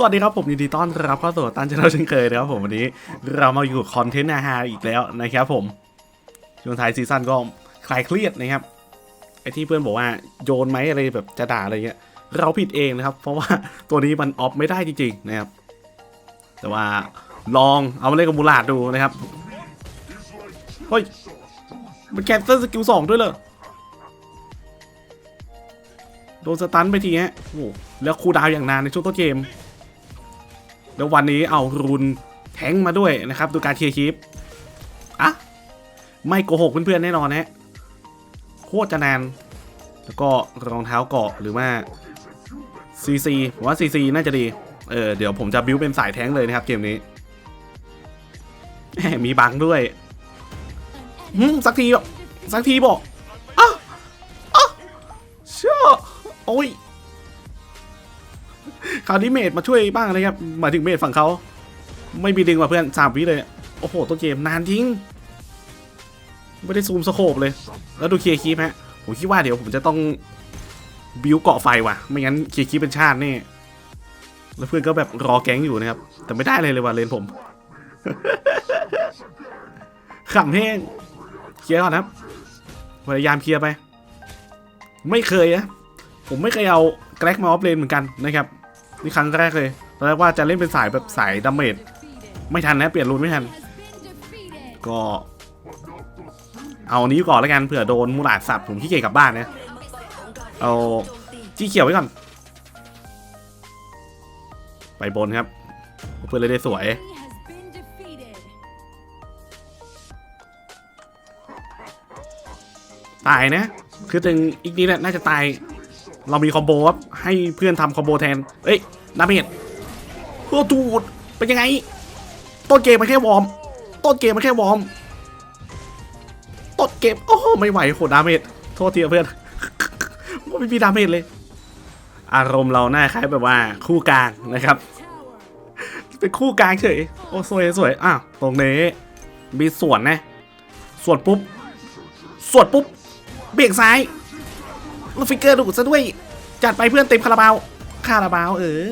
สวัสดีครับผมยินดีต้อนรับเข้าสู่ตันชาแนลเช่นเคยนะครับผมวันนี้เรามาอยู่กับคอนเทนต์อาหาอีกแล้วนะครับผมช่วงท้ายซีซั่นก็คลายเครียดนะครับไอที่เพื่อนบอกว่าโยนไหมอะไรแบบจะด่าอะไรเงี้ยเราผิดเองนะครับ เพราะว่าตัวนี้มันออฟไม่ได้จริงๆนะครับ แต่ว่าลองเอามาเล่นกับมูลาดดูนะครับเฮ้ยมันแคนเซิลสกิลสองด้วยเหรอโดนสตันไปทีฮะโอ้แล้วคูดาวอย่างนานในช่วงต้นเกม แล้ววันนี้เอารุนแทงมาด้วยนะครับดูการเคลียร์คลิปอะไม่โกหกเพื่อนๆแน่นอนนะโคตรจะนานแล้วก็รองเท้าเกาะหรือว่าซีซีผมว่าซีซีน่าจะดี เออเดี๋ยวผมจะบิวเป็นสายแท้งเลยนะครับเกมนี้มมีบังด้วยหืมสักทีบอกสักทีบอกอะอะเชื่อโอ้ย คราวนี้เมดมาช่วยบ้างเลยครับหมายถึงเมดฝั่งเขาไม่มีดึงว่ะเพื่อนสามวิเลยโอ้โหตัวเกมนานจริงไม่ได้ซูมสโคปเลย แล้วดูเคลียร์คีปฮะผมคิดว่าเดี๋ยวผมจะต้องบิวเกาะไฟว่ะ ไม่งั้นเคลียร์คีปเป็นชาตินี่แล้วเพื่อนก็แบบรอแก๊งอยู่นะครับ แต่ไม่ได้เลยเลยว่ะเลนผมขำแห้งเคลียร์ก่อนนะครับพยายามเคลียร์ไป ไม่เคยนะผมไม่เคยเอาแกร็กมาออฟเลนเหมือนกันนะครับ นี่ครั้งแรกเลยตอนแรกว่าจะเล่นเป็นสายแบบสายดาเมจไม่ทันนะเปลี่ยนรูนไม่ทัน ก็ เอานี้ก่อนแล้วกันเผื่อโดนมูลาดสับผมขี้เกียจกลับบ้านนะเอาจี้เขียวไว้ก่อน ไปบนครับ เพื่อนเลยได้สวยตายนะ คือถึงอีกนี้แหละน่าจะตาย เรามีคอมโบครับ ให้เพื่อนทำคอมโบแทน เอ้ยดาเมจโอ้ตูดเป็นยังไง ต้นเกมมันแค่วอร์ม ต้นเกมมันแค่วอร์ม ต้นเกม โอ้โห ไม่ไหวโหดาเมจ โทษทีเพื่อนไม่มีดาเมจเลย อารมณ์เราหน้าคล้ายแบบว่าคู่กลางนะครับ เป็นคู่กลางเฉย โอ้สวยสวยอ้าวตรงนี้ มีส่วนนะ ส่วนปุ๊บ ส่วนปุ๊บ เบี่ยงซ้ายแล้วฟิกเกอร์ดูดซะด้วย จัดไปเพื่อนเต็มคาราบาวคาราบาวเออ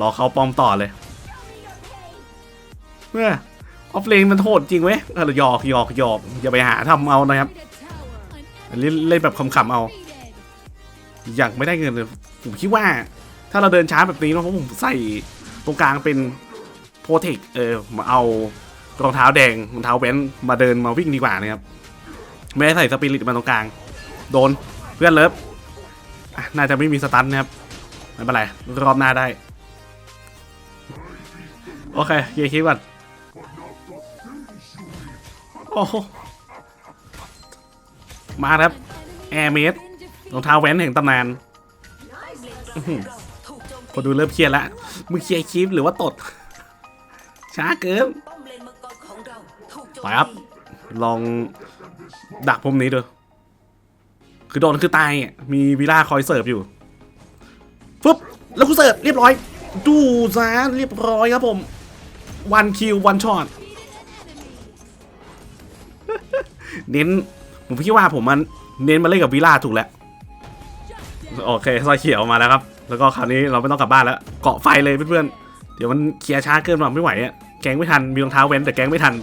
รอเขาปอมต่อเลยเมื่อออฟเลนมันโหดจริงเว้ยเออหยอกหยอกหยอกอย่าไปหาทำเอานะครับอันนี้เล่นแบบขำๆเอา อยากไม่ได้เงินเลยผมคิดว่า ถ้าเราเดินช้าแบบนี้นะเพราะผมใส่ตรงกลางเป็นโปรเทคเออมาเอารองเท้าแดงรองเท้าแว้นมาเดินมาวิ่งดีกว่านะครับ ไม่ได้ใส่สปิริตมาตรงกลาง โดนเพื่อนเลิฟน่าจะไม่มีสตันนะครับ ไม่เป็นไร รอบหน้าได้ โอเคเคลียร์คลิปก่อนโอ้โหมาครับ แอร์เมดรองเท้าแว้นแห่งตำนานอื้อหือพอดูเริ่มเครียดแล้วมึงเคลียร์คลิปหรือว่าตด ช้าเกินไปครับ ลอง ดักพมนี้ดูคือโดนคือตายอะมีวิล่าคอยเสิร์ฟอยู่ปุ๊บแล้วกูเสิร์ฟเรียบร้อย ดูซะเรียบร้อยครับผมวันคิววันช็อตเน้นผมคิดว่าผมมันเน้นมาเล่นกับวิล่าถูกแล้วโอเคซอยเขียวมาแล้วครับ แล้วก็คราวนี้เราไม่ต้องกลับบ้านแล้ว เกาะไฟเลยเพื่อนๆเดี๋ยวมันเคลียร์ช้าเกินหรอไม่ไหวอะแกงไม่ทันมีรองเท้าเว้นแต่แกงไม่ทัน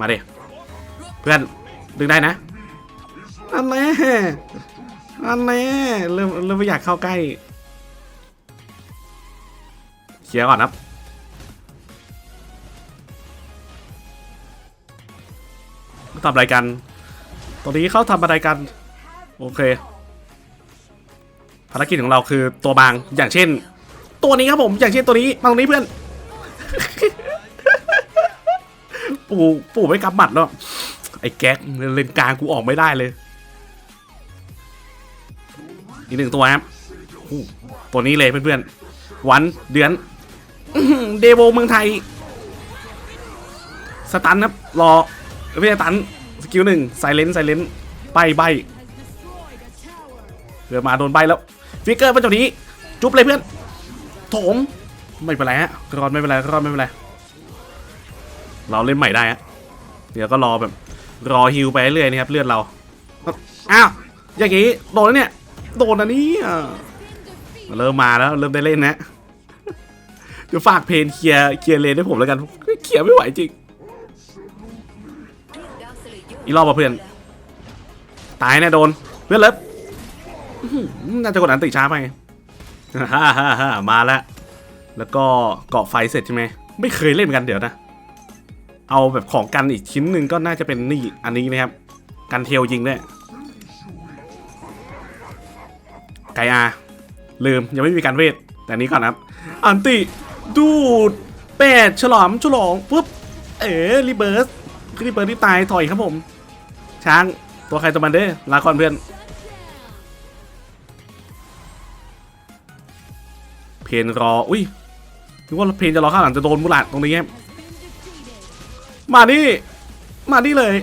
มาเดเพื่อนดึงได้นะอันแน่อันแน่เริ่มเริ่มไม่อยากเข้าใกล้เคลียร์ก่อนครับทำอะไรกันตรงนี้เขาทำอะไรกัน โอเค ภารกิจของเราคือตัวบาง อย่างเช่น ตัวนี้ครับผม อย่างเช่นตัวนี้ มาตรงนี้เพื่อน ปู่ปู่ไม่กำหมัดแล้ว ไอ้แก๊กเล่นกลางกูออกไม่ได้เลย อีกหนึ่งตัวครับตัวนี้เลยเพื่อนๆ วันเดือนเดโวเมืองไทย สตันครับ รอไม่ใช่สตัน สกิลหนึ่งไซเลนไซเลนใบใบเพื่อมาโดนใบแล้ว ฟิกเกอร์เป็นตัวนี้ จุ๊บเลยเพื่อน โถม ไม่เป็นไรฮะรอดไม่เป็นไรรอดไม่เป็นไร เราเล่นใหม่ได้ฮะเดี๋ยวก็รอแบบ รอฮิวไปเรื่อยๆนะครับเลือดเราอ้าวอย่างงี้โดนแล้วเนี่ยโดนอันนี้อะเริ่มมาแล้วเริ่มได้เล่นนะเดี๋ยวฝากเพนเคลียร์เคลียร์เลนให้ผมแล้วกันเคลียร์ไม่ไหวจริงอีกรอบป่ะเพื่อนตายแน่โดนเพื่อนเลิฟอื้อหือน่าจะกดอันติช้าไปฮ่าฮ่าฮ่ามาแล้วแล้วก็เกาะไฟเสร็จใช่ไหมไม่เคยเล่นเหมือนกันเดี๋ยวนะ เอาแบบของกันอีกชิ้นหนึ่งก็น่าจะเป็นนี่อันนี้นะครับ กันเทลยิงด้วยไกอาลืมยังไม่มีการเวท แต่นี้ก่อนครับ อันติดูดแปดฉลามฉลองปุ๊บ เอ๋รีเบิร์สรีเบิร์สที่ตายถอยครับผม ช้างตัวใครตัวมันเด้ลาก่อนเพื่อน เพนรอ อุ้ยนึกว่าเพนจะรอข้างหลังจะโดนมุลาดตรงนี้ครับ มานี่มานี่เลย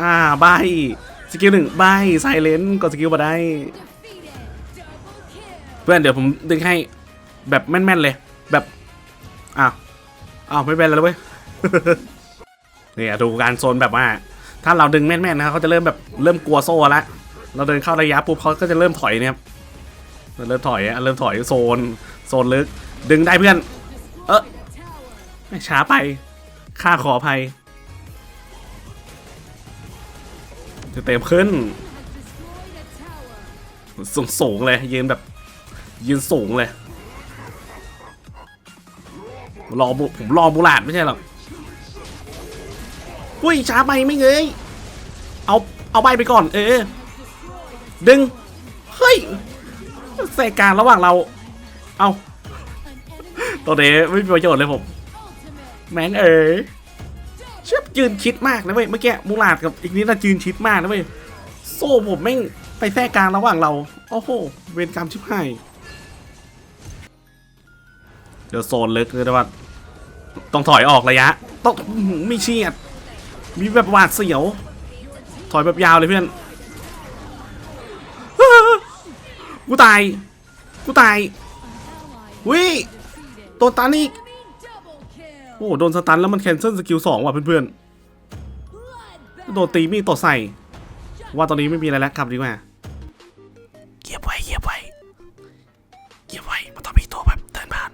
อ่าใบสกิลหนึ่งใบไซเลนกดสกิลมาได้ เพื่อนเดี๋ยวผมดึงให้แบบแม่นๆเลย แบบอ้าวอ้าวไม่เป็นแล้วเว้ยเนี่ยดูการโซนแบบว่า ถ้าเราดึงแม่นๆนะครับเขาจะเริ่มแบบเริ่มกลัวโซ่ละเราเดินเข้าระยะปุ๊บเขาก็จะเริ่มถอยเนี่ยเริ่มถอยเริ่มถอยโซน โซนลึก ดึงได้เพื่อน เออไม่ช้าไป ค่าขออภัย จะเต็มขึ้น สูงสูงเลย ยืนแบบ ยืนสูงเลย รอบผมรอบุลาดไม่ใช่หรอกอุ้ยช้าไปไม่เงยเอา เอาใบไปก่อน เออ ดึง เฮ้ยแสกการระหว่างเรา เอาตัวเดไม่มีประโยชน์เลยผม แม่งเอ๋ยเชื่อยืนชิดมากนะเว้ยเมื่อกี้มูลาดกับอีกนี้น่ายืนชิดมากนะเว้ยโซ่ผมแม่งไปแทรกกลางระหว่างเรา โอ้โห เวรกรรมชิบหายเดี๋ยวโซนลึกเลยนะว่า ต้องถอยออกระยะ ต้องหือมีเฉียด มีแบบหวาดเสียว ถอยแบบยาวเลยเพื่อน กูตาย กูตายวิโดนตันอีก โอ้โหโดนสตันแล้วมันแคนเซิลสกิลสองว่ะเพื่อนๆ โดนตีมีดตดใส่ ว่าตอนนี้ไม่มีอะไรแล้วกลับดีกว่าเกียบไว้เกียบไว้เกียบไว้มันต้องมีตัวแบบเดินผ่าน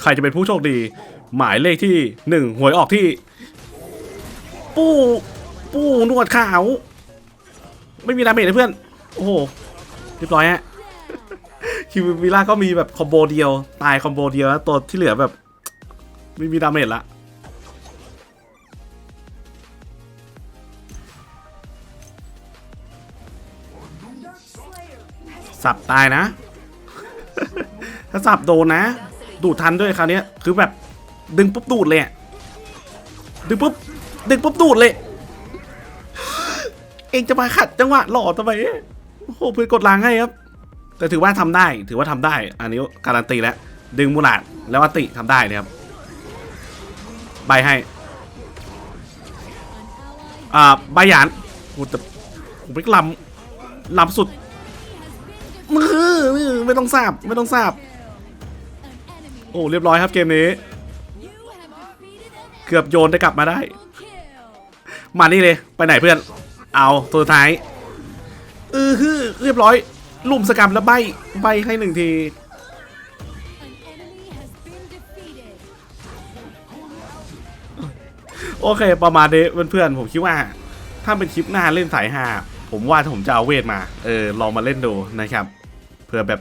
ใครจะเป็นผู้โชคดี หมายเลขที่หนึ่งหวยออกที่ ปู้ ปู้หนวดขาว ไม่มีดาเมจเลยเพื่อน โอ้โห เรียบร้อยฮะ คิววิล่าก็มีแบบคอมโบเดียว ตายคอมโบเดียวแล้วตัวที่เหลือแบบไม่มีดาเมจละสับตายนะ ถ้าสับโดนนะ ดูดทันด้วยคราวเนี้ยคือแบบดึงปุ๊บดูดเลยดึงปุ๊บดึงปุ๊บดูดเลย เองจะมาขัดจังหวะหล่อทำไมโอ้โหเพื่อนกดล้างให้ครับ แต่ถือว่าทำได้ถือว่าทำได้ อันนี้การันตีแล้ว ดึงมูลาดแล้วอติทำได้นะครับใบให้ อ่าใบหยานโอ้แต่ผมไปลำลำสุดมือไม่ต้องทราบไม่ต้องทราบ โอ้เรียบร้อยครับเกมนี้ เกือบโยนได้กลับมาได้ มานี่เลย ไปไหนเพื่อน เอาตัวท้ายเออฮือเรียบร้อย ลุ่มสกรรมแล้วใบใบให้หนึ่งที โอเค ประมาณนี้เพื่อนๆผมคิดว่า ถ้าเป็นคลิปหน้าเล่นสายหาผมว่าผมจะเอาเวทมา เออ ลองมาเล่นดูนะครับ เผื่อแบบ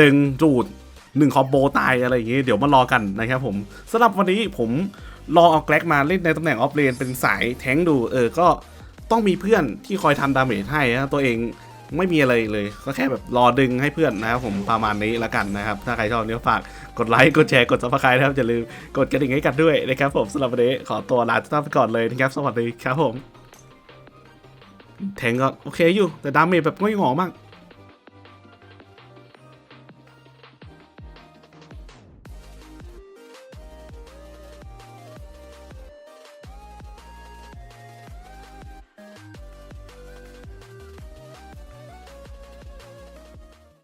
ดึงจูดหนึ่งคอมโบตายอะไรอย่างงี้เดี๋ยวมารอกันนะครับผมสำหรับวันนี้ผมลองเอาแกลกมาเล่นในตำแหน่งออฟเลนเป็นสายแทงดู เออ ก็ต้องมีเพื่อนที่คอยทำดาเมจให้นะตัวเอง ไม่มีอะไรเลย ก็แค่แบบรอดึงให้เพื่อนนะครับผมประมาณนี้ละกันนะครับ ถ้าใครชอบเนี้ยฝากกดไลค์ กดแชร์ กดซับสไครต์นะครับ อย่าลืมกดกระดิ่งให้กันด้วยนะครับผมสำหรับวันนี้ขอตัวลาทุกท่านไปก่อนเลยนะครับ สวัสดีครับผม แทงก็โอเคอยู่ แต่ดาเมจแบบไม่หงอมาก